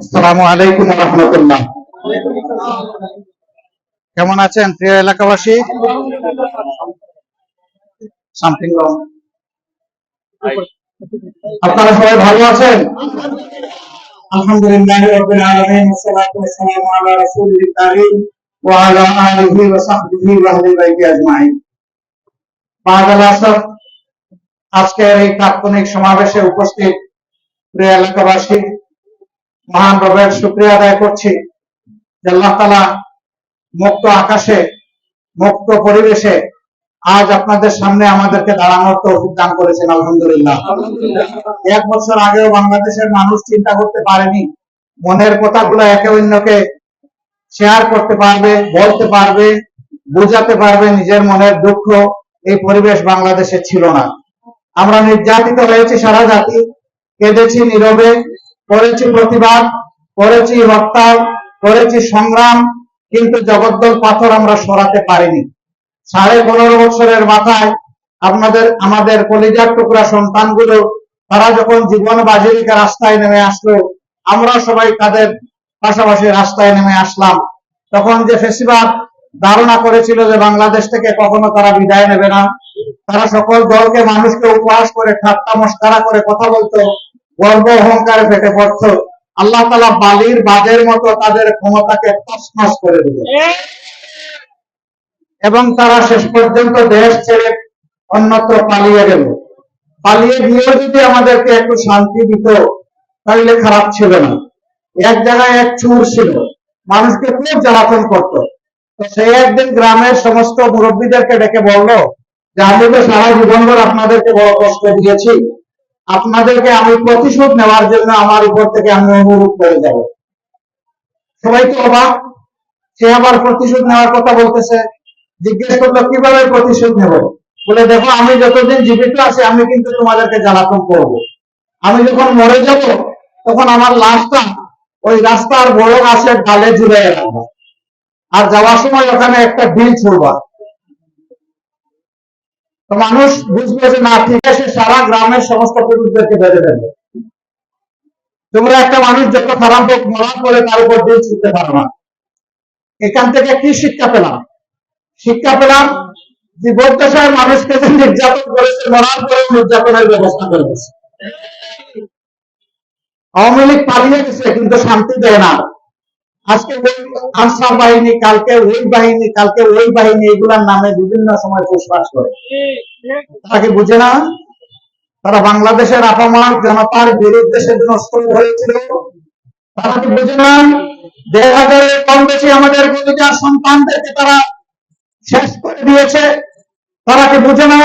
আসসালামু আলাইকুম রহমতুল্লাহ। কেমন আছেন প্রিয় এলাকাবাসী? সামথিং আপনারা সবাই ভালো আছেন? আলহামদুলিল্লাহ রাব্বিল আলামিন আলা আলিহি ওয়া সাহবিহি ওয়া আহলি বাইতি আজমাইন। মাআদাল আসাফ আজকের এই তাৎক্ষণিক সমাবেশে উপস্থিত প্রিয় এলাকাবাসী মহান রবের শুক্রিয়া আদায় করছি যে আল্লাহ তালা মুক্ত আকাশে, মুক্ত পরিবেশে আজ আপনাদের সামনে আমাদেরকে দাঁড়ানোর তৌফিক দান করেছেন, আলহামদুলিল্লাহ। এক বছর আগেও বাংলাদেশের মানুষ চিন্তা করতে পারেনি, মনের কথাগুলো একে অন্যকে শেয়ার করতে পারবে, বলতে পারবে, বোঝাতে পারবে, নিজের মনের দুঃখ এই পরিবেশ বাংলাদেশে ছিল না। আমরা নির্যাতিত হয়েছি সারা জাতি, কেঁদেছি নীরবে করেছি প্রতিবাদ, করেছি হরতাল, করেছি সংগ্রাম, কিন্তু জগদ্দল পাথর আমরা সরাতে পারিনি। সাড়ে পনেরো বছরের মাথায় আপনাদের, আমাদের কলিজার টুকরা সন্তানগুলো, তারা যখন জীবন বাজি রেখে রাস্তায় নেমে আসলো, আমরা সবাই তাদের পাশাপাশি রাস্তায় নেমে আসলাম। তখন যে ফেসিবাদ ধারণা করেছিল যে বাংলাদেশ থেকে কখনো তারা বিদায় নেবে না, তারা সকল দলকে মানুষকে উপহাস করে ঠাট্টা মস্কারা করে কথা বলতো গর্ব, অহংকারে ফেটে পড়তো। আল্লাহ তালা বালির বাজের মতো তাদের ক্ষমতাকে তছনছ করে দিল এবং তারা শেষ পর্যন্ত দেশ ছেড়ে অন্যত্র পালিয়ে গেল। পালিয়ে গিয়েও যদি আমাদেরকে একটু শান্তি দিত, তাহলে খারাপ ছিল না। এক জায়গায় এক চুর ছিল। মানুষকে খুব জ্বালাতন করত। তো সে একদিন গ্রামের সমস্ত মুরব্বীদেরকে ডেকে বলল, যে আমি তো সারা জীবনভর আপনাদেরকে বড় কষ্ট দিয়েছি। আপনাদেরকে আমি প্রতিশোধ নেওয়ার জন্য আমার উপর থেকে আমি অনুরোধ করে যাব। সবাই তো অবাক, সে আবার প্রতিশোধ নেওয়ার কথা বলতেছে। জিজ্ঞেস করল, কীভাবে প্রতিশোধ নেব? বলে, দেখো, আমি যতদিন জীবিত আছি, আমি কিন্তু তোমাদেরকে জ্বালাতন করব। আমি যখন মরে যাব, তখন আমার লাশটা ওই রাস্তার বড় গাছের ডালে ঝুলে রাখব। আর যাওয়ার সময় ওখানে একটা বিল ছুড়বা। তো মানুষ বুঝবে যে না, ঠিক আছে, সারা গ্রামের সমস্ত পুরুষদেরকে বেঁধে দেবে। তোমরা একটা মানুষ যত খারাপ হোক, মরার পরে তার উপর দিল ছুটতে পারো না। এখান থেকে কি শিক্ষা পেলাম? শিক্ষা পেলাম, যে বর্তমানের মানুষকে যে নির্যাতন করেছে, মরার পরে নির্যাতনের ব্যবস্থা করে দিয়েছে। আওয়ামী লীগ পালিয়ে গেছে, কিন্তু শান্তি দেয় না। আজকে আনসার বাহিনী, কালকে ওই বাহিনী, কালকে ওই বাহিনী, এগুলার নামে বিভিন্ন সময় ফুসফাস করে। তারা কি বুঝে না? তারা বাংলাদেশের আপামার জনতার বিরুদ্ধে সেদিন অস্ত্র ধরেছিল তারা কি বুঝে না? দেড় হাজারের কম বেশি আমাদের কলিজার সন্তানদেরকে তারা শেষ করে দিয়েছে। তারা কি বুঝে না?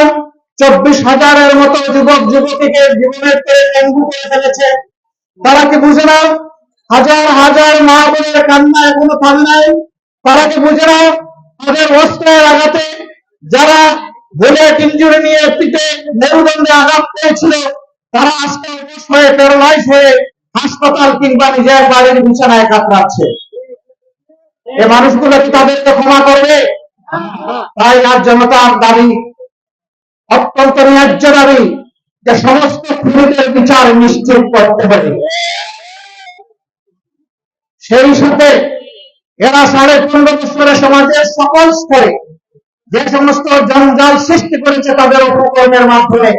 চব্বিশ হাজারের মতো যুবক যুবতীকে জীবনের পেয়ে পঙ্গু করে ফেলেছে। তারা কি বুঝে না? হাজার হাজার মা বোনের কান্না এখনও থামে নাই তারা কি বুঝে না? তাদের অস্ত্রের আঘাতে যারা বুলেট ইঞ্জুরি নিয়ে পিঠে মেরুদণ্ডে আঘাত পেয়েছিল, তারা আজকে অবশ হয়ে প্যারালাইজ হয়ে হাসপাতাল কিংবা নিজের বাড়ির বিছানায় কাতরাচ্ছে। এ মানুষগুলো কি তাদেরকে ক্ষমা করবে? তাই আর জনতার দাবি, অত্যন্ত ন্যায্য দাবি যে সমস্ত খুনিদের বিচার নিশ্চিত করতে হবে। সেই সাথে এরা সাড়ে পনেরো বছরের সমাজের সকল স্তরে যে সমস্ত জঞ্জাল সৃষ্টি করেছে তাদের উপকরণের মাধ্যমে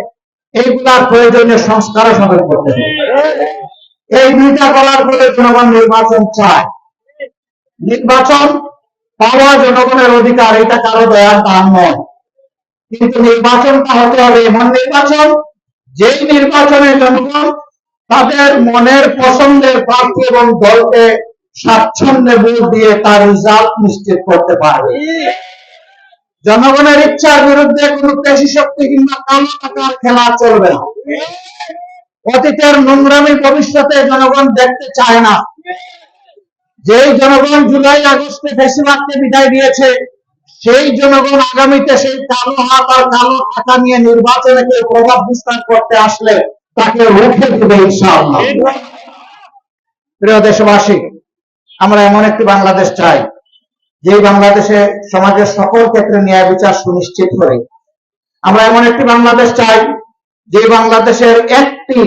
এইগুলার প্রয়োজনীয় সংস্কার সাধন করতে হবে। এই দুইটা করার পরে জনগণ নির্বাচন চায়। নির্বাচন পাওয়া জনগণের অধিকার, এটা কারও দয়ার দান নয়। কিন্তু নির্বাচনটা হতে হবে এমন নির্বাচন, যেই নির্বাচনে জনগণ তাদের মনের পছন্দের প্রার্থী এবং দলকে স্বাচ্ছন্দ্যে ভোট দিয়ে তার রেজাল্ট নিশ্চিত করতে পারবে। জনগণের ইচ্ছার বিরুদ্ধে কোন পেশি শক্তি কিংবা কালো টাকার খেলা চলবে না। অতীতের নোংরামি ভবিষ্যতে জনগণ দেখতে চায় না। যেই জনগণ জুলাই, আগস্টে ফেসিবাদকে বিদায় দিয়েছে, সেই জনগণ আগামীতে সেই কালো হাত আর কালো টাকা নিয়ে নির্বাচনে কেউ প্রভাব বিস্তার করতে আসলে তাকে রুখে দেবে ইনশাআল্লাহ। প্রিয় দেশবাসী আমরা এমন একটি বাংলাদেশ চাই যে বাংলাদেশে সমাজের সকল ক্ষেত্রে ন্যায় বিচার সুনিশ্চিত করে। আমরা এমন একটি বাংলাদেশ চাই যে বাংলাদেশের একটি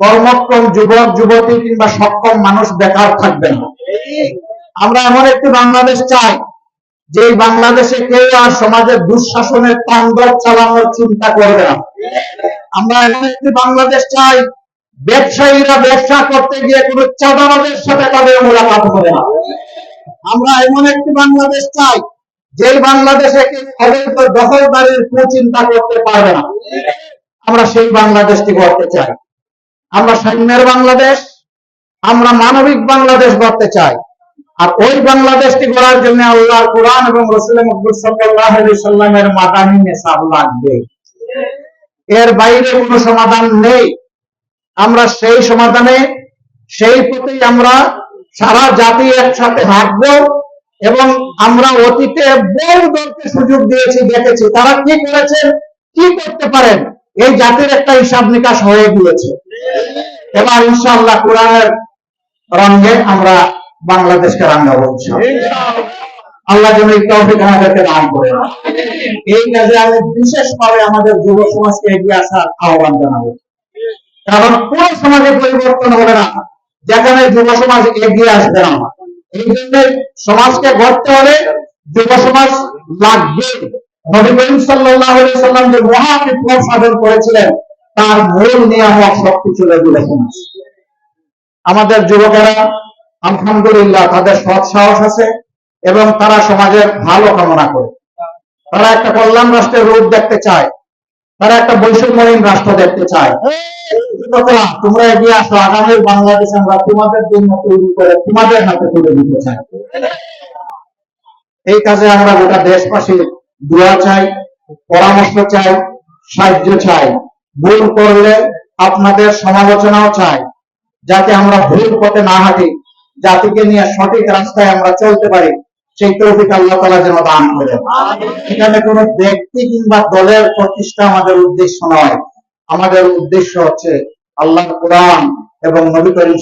কর্মক্ষম যুবক, যুবতী কিংবা সক্ষম মানুষ বেকার থাকবে না। আমরা এমন একটি বাংলাদেশ চাই যে বাংলাদেশে কেউ আর সমাজের দুঃশাসনের তাণ্ডব চালানোর চিন্তা করবে না। আমরা এমন একটি বাংলাদেশ চাই ব্যবসায়ীরা ব্যবসা করতে গিয়ে কোনো চাঁদাবাজের সাথে তাদের মোলাকাত হবে না। আমরা এমন একটি বাংলাদেশ চাই যে বাংলাদেশে দখলদারির কুচিন্তা করতে পারবে না। আমরা সেই বাংলাদেশটি গড়তে চাই। আমরা সৈন্যের বাংলাদেশ, আমরা মানবিক বাংলাদেশ গড়তে চাই। আর ওই বাংলাদেশটি গড়ার জন্য আল্লাহ কোরআন এবং রসুল মকবুল সাল্লাহ সাল্লামের মাদানী নেশাব লাগবে। এর বাইরে কোনো সমাধান নেই। আমরা সেই সমাধানে, সেই পথেই আমরা সারা জাতি একসাথে হাঁটবো এবং আমরা অতীতে বহু দলকে সুযোগ দিয়েছি, দেখেছি। তারা কি করেছে কি করতে পারেন? এই জাতির একটা হিসাব নিকাশ হয়ে গিয়েছে। এবার ইনশাআল্লাহ কোরআনের রঙে আমরা বাংলাদেশকে ইনশাআল্লাহ। আল্লাহ যেন এই তৌফিক আমাদেরকে দান করে এই কাজে আমি বিশেষভাবে আমাদের যুব সমাজকে এগিয়ে আসার আহ্বান জানাব। কারণ কোন সমাজে পরিবর্তন হবে না। যেখানে যুব সমাজ এগিয়ে আসবে না। এই জন্য সমাজকে গড়তে হলে যুব সমাজ লাগবে। মহা ছিল যুব সমাজ। আমাদের যুবকেরা তাদের সৎ সাহস আছে এবং তারা সমাজের ভালো কামনা করে। তারা একটা কল্যাণ রাষ্ট্রের রূপ দেখতে চায়। তারা একটা বৈষম্যহীন রাষ্ট্র দেখতে চায়। তোমরা এগিয়ে আসো আগামীর বাংলাদেশ আমরা তোমাদের জন্য তৈরি করে তোমাদের হাতে তুলে দিতে চাই। এই কাজে আমরা গোটা দেশবাসীর দোয়া চাই পরামর্শ চাই সাহায্য চাই। ভুল করলে আপনাদের সমালোচনাও চাই যাতে আমরা ভুল পথে না হাঁটি। জাতিকে নিয়ে সঠিক রাস্তায় আমরা চলতে পারি। সেই তৌফিক আল্লাহ তালা যেন দান এখানে কোনো ব্যক্তি কিংবা দলের প্রতিষ্ঠা আমাদের উদ্দেশ্য নয়। আমাদের উদ্দেশ্য হচ্ছে আল্লাহর কোরআন এবং নবী করিম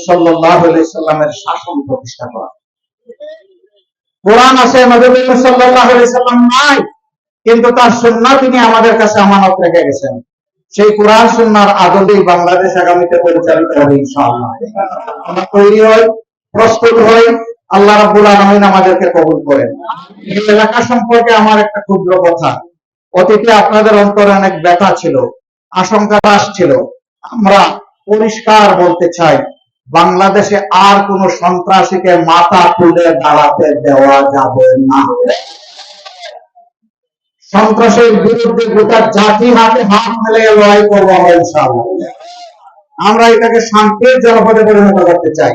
আলাইহি সাল্লামের শাসন প্রতিষ্ঠা করা। কোরআন আছে নবী করিম আলাইহি সাল্লাম নাই কিন্তু তার সুন্নাহ তিনি আমাদের কাছে আমানত রেখে গেছেন। সেই কোরআন সুন্নাহর আদলেই বাংলাদেশ আগামীতে পরিচালিত হবে ইনশাআল্লাহ। আমরা তৈরি হই প্রস্তুত হই আল্লাহ রাব্বুল আলামিন আমাদেরকে কবুল করেন। এই এলাকা সম্পর্কে আমার একটা ক্ষুদ্র কথা। অতীতে আপনাদের অন্তরে অনেক ব্যথা ছিল, আশঙ্কা ছিল। আমরা পরিষ্কার বলতে চাই, বাংলাদেশে আর কোন সন্ত্রাসীকে মাথা তুলে দাঁড়াতে দেওয়া যাবে না। সন্ত্রাসের বিরুদ্ধে গোটা জাতি হাতে হাত মেলে লড়াই করব আমরা ইনশাআল্লাহ। আমরা এটাকে শান্তির জনপদে পরিণত করতে চাই।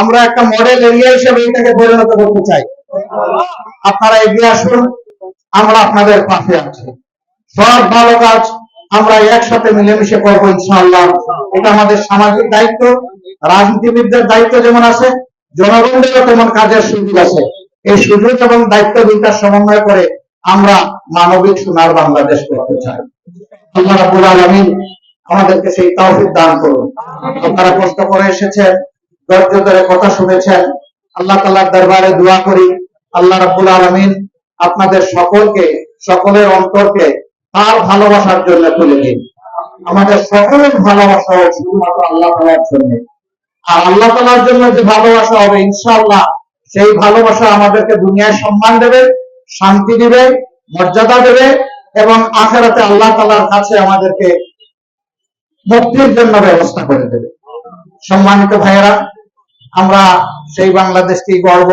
আমরা একটা মডেল এরিয়া হিসেবে এটাকে পরিণত করতে চাই। আপনারা এগিয়ে আসুন, আমরা আপনাদের পাশে আছি। সব ভালো কাজ, আমরা একসাথে মিলেমিশে করব ইনশাআল্লাহ। এটা আমাদের সামাজিক দায়িত্ব, রাজনীতিবিদদের দায়িত্ব যেমন আছে জনগণেরও তেমন কাজের সুযোগ আছে। এই সুযোগ এবং দায়িত্ব দুইটার সমন্বয় করে আমরা মানবিক সোনার বাংলাদেশ করতে চাই। আল্লাহ আমাদেরকে সেই তৌফিক দান করুন। আপনারা কষ্ট করে এসেছেন ধৈর্য ধরে কথা শুনেছেন। আল্লাহ তাআলার দরবারে দোয়া করি। আল্লাহ রাব্বুল আলামিন আপনাদের সকলকে, সকলের অন্তরকে তার ভালোবাসার জন্য তুলে দিন। আমাদের সকলের ভালোবাসা হবে শুধুমাত্র আল্লাহ তাআলার জন্য। আর আল্লাহ তাআলার জন্য যে ভালোবাসা হবে, ইনশাআল্লাহ সেই ভালোবাসা আমাদেরকে দুনিয়ায় সম্মান দেবে, শান্তি দিবে, মর্যাদা দেবে এবং আখেরাতে আল্লাহ তাআলার কাছে আমাদেরকে মুক্তির জন্য ব্যবস্থা করে দেবে। সম্মানিত ভাইয়েরা আমরা সেই বাংলাদেশকেই গর্ব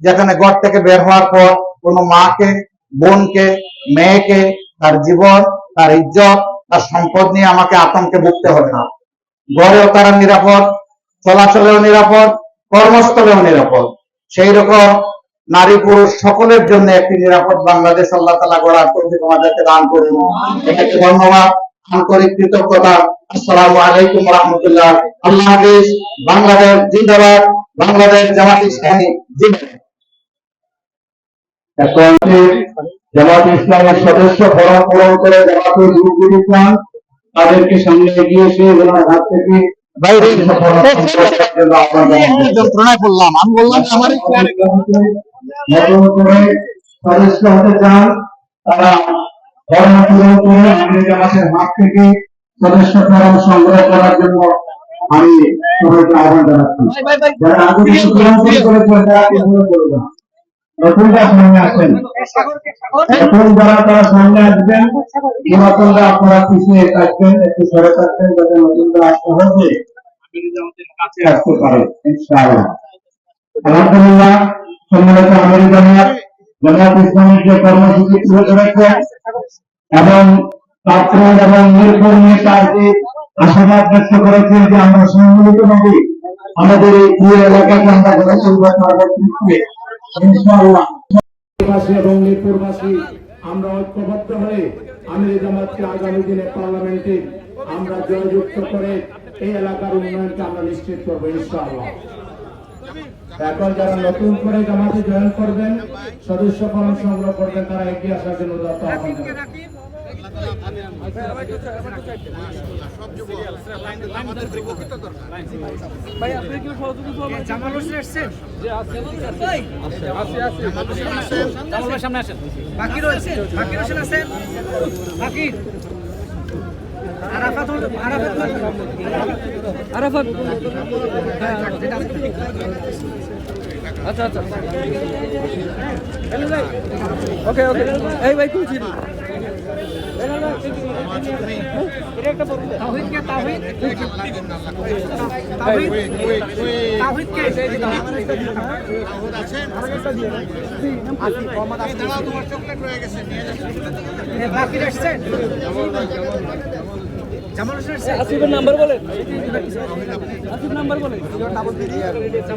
যেখানে ঘর থেকে বের হওয়ার পর কোনো মাকে, বোনকে, মেয়েকে, তার জীবন, তার ইজ্জত, তার সম্পদ নিয়ে আমাকে আতঙ্কে ভুগতে হবে না। ঘরেও তারা নিরাপদ, চলাচলেও নিরাপদ, কর্মস্থলেও নিরাপদ। সেই রকম নারী পুরুষ সকলের জন্য একটি নিরাপদ বাংলাদেশ আল্লাহ তালা গড়ার তৌফিক আমাদেরকে দান করুন। এটাকে ধন্যবাদ? আন্তরিক কৃতজ্ঞতা। আসসালামু আলাইকুম রহমতুল্লাহ আল্লাহ হাফিজ। বাংলাদেশ জিন্দাবাদ। বাংলাদেশ জামাত ইসলামী জিন্দাবাদ। এখন জামাত ইসলামের সদস্য ফরম পূরণ করে জামাতের যুবকুল ইসলাম তাদেরকে সামনে এগিয়ে এসে ওনার হাত থেকে। যন্ত্রণায় পড়লাম আমি বললাম আমার নতুন করে সদস্য হতে চান তারা ফর্ম পূরণ করে আমাদের জামাতের হাত থেকে সদস্য ফরম সংগ্রহ করার জন্য আমি সবাইকে আহ্বান জানাচ্ছি যারা আগে থেকে গ্রহণ করেছেন তারা এগুলো করবেন নতুনরা সামনে আসেন এখন যারা তারা সামনে আসবেন পুরাতনরা আপনারা পিছিয়ে থাকবেন একটু সরে থাকবেন যাতে নতুনরা আসতে কাছে আসতে পারে ইনশাআল্লাহ আলহামদুলিল্লাহ, সম্মানিত আমির জামাত এবং ব্যক্ত করেছেন যে আমরা আমাদের এই প্রিয় এলাকাকে আমরা গড়ে তুলবো পরবর্তীতে ইনশাআল্লাহ। এবং আমরা ঐক্যবদ্ধ হয়ে আমির জামাতকে আগামী দিনে পার্লামেন্টে আমরা জয়যুক্ত করে এই এলাকার উন্নয়নকে আমরা নিশ্চিত করব, ইনশাআল্লাহ। এখন যারা নতুন করে জামাতে জয়েন করবেন সদস্য ফর্ম সংগ্রহ করবেন তারা এগিয়ে আসার জন্য দত্ত আহ্বান জানাচ্ছি। ভাই আপনি কি সহযোগী করবেন? জামাল হোসেন আসছেন। জামাল সামনে আসেন বাকি রয়েছে বাকি রয়েছেন আছেন বাকি আরাফাত আচ্ছা আচ্ছা। ওকে ওকে এই ভাই তুলছি বাকি আসছেন জামাল হোসেন আসছেন আসিফের নাম্বার বলেন। আসিফ নাম্বার বলেন। Double three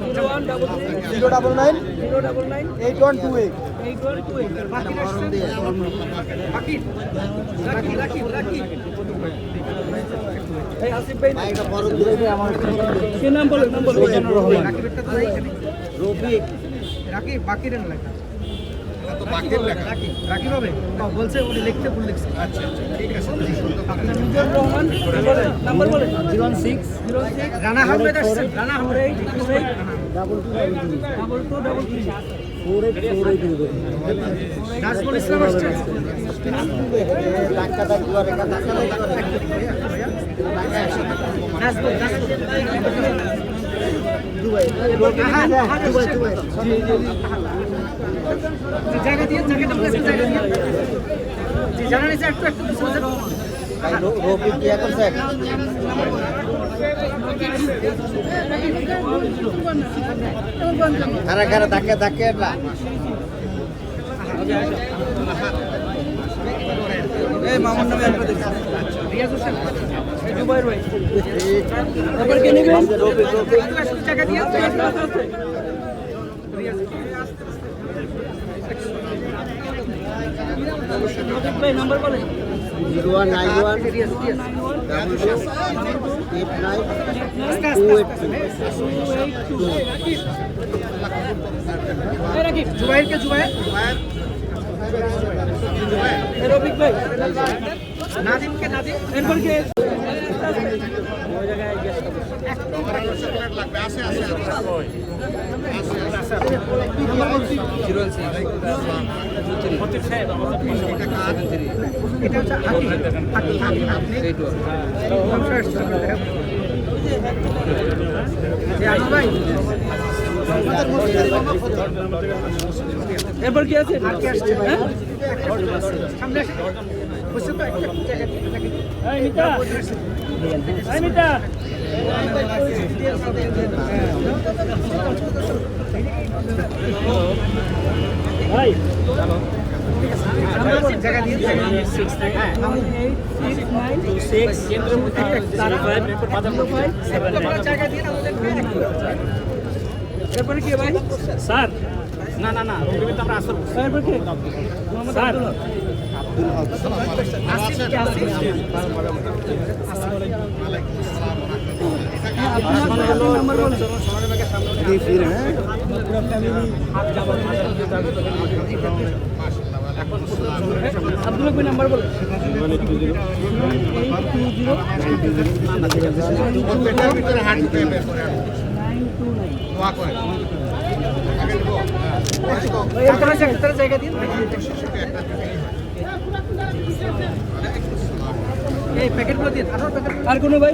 zero one double zero double nine zero double nine eight one two eight eight one two eight বাকি রাখি রাখি রাখি এই আসিফ ভাই কে নাম বলেন? নাম বলেন। রফিক রাকিব। বাকির লেখা রাকিব রাকিব হবে বলছে উনি লিখতে ভুল লিখছে। আচ্ছা ঠিক আছে আপনার মিজানুর রহমান নাম্বার বলেন zero six zero six Rana Ahmed আসছেন Rana four Ahmed eight two eight double two double three Nazmul Islam আসছেন নাজমুল জায়গা দিয়ে জায়গাটা বলে কারা কারা ধাক্কে ধাক্কে না? এই মামুন নামে একটা দেখছি রিয়াজ হোসেন জুবাইর ভাই তারপর কে নেবেন zero one nine one double two eight nine two eight two জুবাইরকে Zubair এই ভাই নাদিমকে, নাদিম। এরপর কে? এরপর কি আছে? ভাই সামনে ভাই এরপরে কি ভাই স্যার না না না আমরা আসল। এরপর বলেন আব্দুল্লাহ কই জায়গা দিয়ে এই প্যাকেটগুলো দিন আর কোনো ভাই?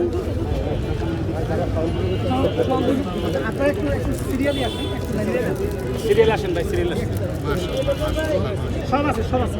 সিরিয়াল আসেন ভাই সিরিয়াল আসেন। সব আছে সব আছে।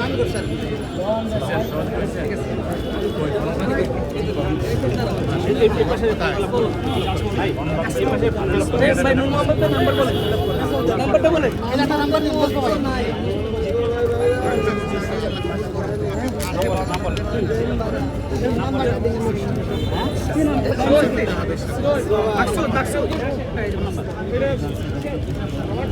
নাম্বার চকলেট প্যাকেট দিয়েছিল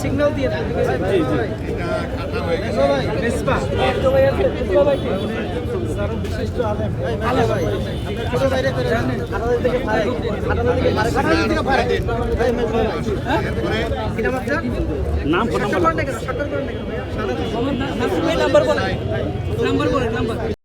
সিগন্যাল দিয়ে মেসপা নাম ফোন নাম্বার নাম্বার বলেন নাম্বার।